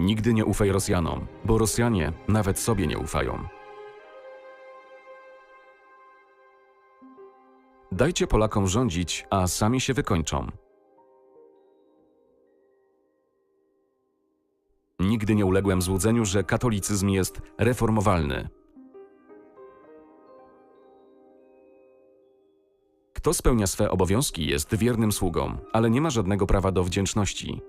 Nigdy nie ufaj Rosjanom, bo Rosjanie nawet sobie nie ufają. Dajcie Polakom rządzić, a sami się wykończą. Nigdy nie uległem złudzeniu, że katolicyzm jest reformowalny. Kto spełnia swe obowiązki, jest wiernym sługą, ale nie ma żadnego prawa do wdzięczności.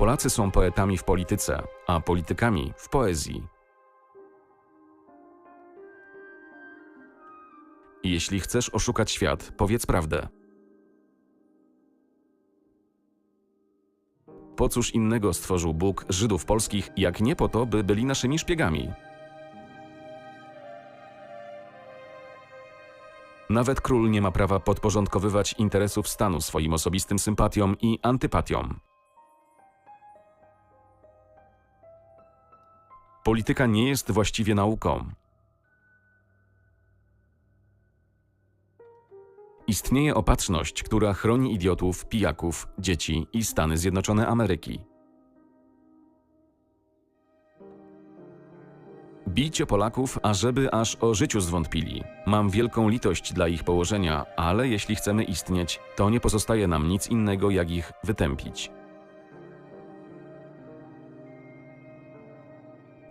Polacy są poetami w polityce, a politykami w poezji. Jeśli chcesz oszukać świat, powiedz prawdę. Po cóż innego stworzył Bóg Żydów polskich, jak nie po to, by byli naszymi szpiegami? Nawet król nie ma prawa podporządkowywać interesów stanu swoim osobistym sympatiom i antypatiom. Polityka nie jest właściwie nauką. Istnieje opatrzność, która chroni idiotów, pijaków, dzieci i Stany Zjednoczone Ameryki. Bijcie Polaków, ażeby aż o życiu zwątpili. Mam wielką litość dla ich położenia, ale jeśli chcemy istnieć, to nie pozostaje nam nic innego, jak ich wytępić.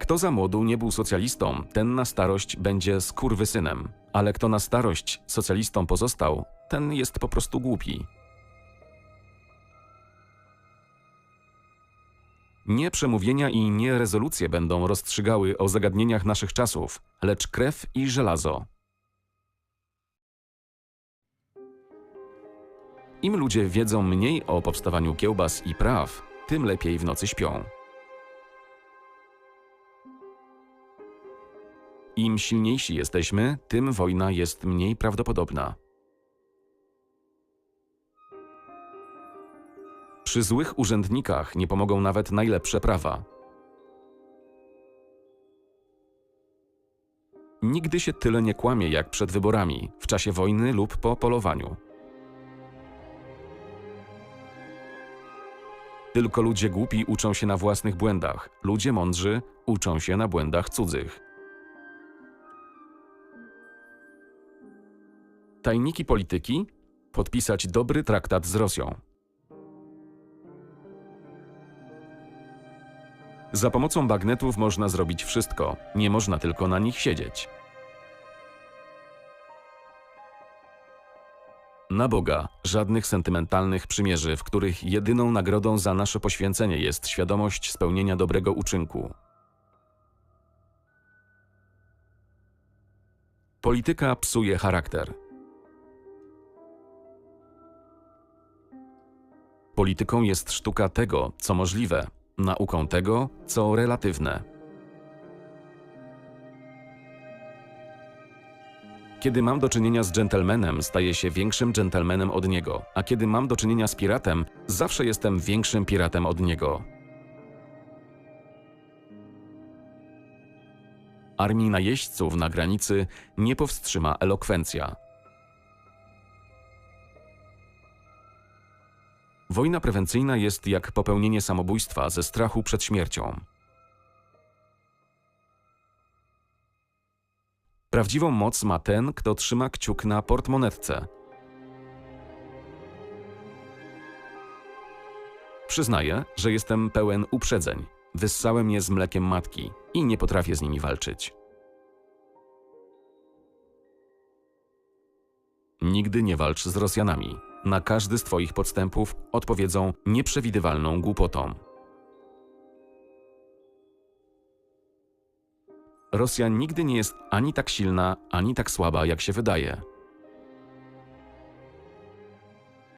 Kto za młodu nie był socjalistą, ten na starość będzie skurwysynem, ale kto na starość socjalistą pozostał, ten jest po prostu głupi. Nie przemówienia i nie rezolucje będą rozstrzygały o zagadnieniach naszych czasów, lecz krew i żelazo. Im ludzie wiedzą mniej o powstawaniu kiełbas i praw, tym lepiej w nocy śpią. Im silniejsi jesteśmy, tym wojna jest mniej prawdopodobna. Przy złych urzędnikach nie pomogą nawet najlepsze prawa. Nigdy się tyle nie kłamie jak przed wyborami, w czasie wojny lub po polowaniu. Tylko ludzie głupi uczą się na własnych błędach, ludzie mądrzy uczą się na błędach cudzych. Tajniki polityki? Podpisać dobry traktat z Rosją. Za pomocą bagnetów można zrobić wszystko, nie można tylko na nich siedzieć. Na Boga, żadnych sentymentalnych przymierzy, w których jedyną nagrodą za nasze poświęcenie jest świadomość spełnienia dobrego uczynku. Polityka psuje charakter. Polityką jest sztuka tego, co możliwe, nauką tego, co relatywne. Kiedy mam do czynienia z dżentelmenem, staję się większym dżentelmenem od niego, a kiedy mam do czynienia z piratem, zawsze jestem większym piratem od niego. Armii najeźdźców na granicy nie powstrzyma elokwencja. Wojna prewencyjna jest jak popełnienie samobójstwa ze strachu przed śmiercią. Prawdziwą moc ma ten, kto trzyma kciuk na portmonetce. Przyznaję, że jestem pełen uprzedzeń. Wyssałem je z mlekiem matki i nie potrafię z nimi walczyć. Nigdy nie walcz z Rosjanami. Na każdy z Twoich podstępów odpowiedzą nieprzewidywalną głupotą. Rosja nigdy nie jest ani tak silna, ani tak słaba, jak się wydaje.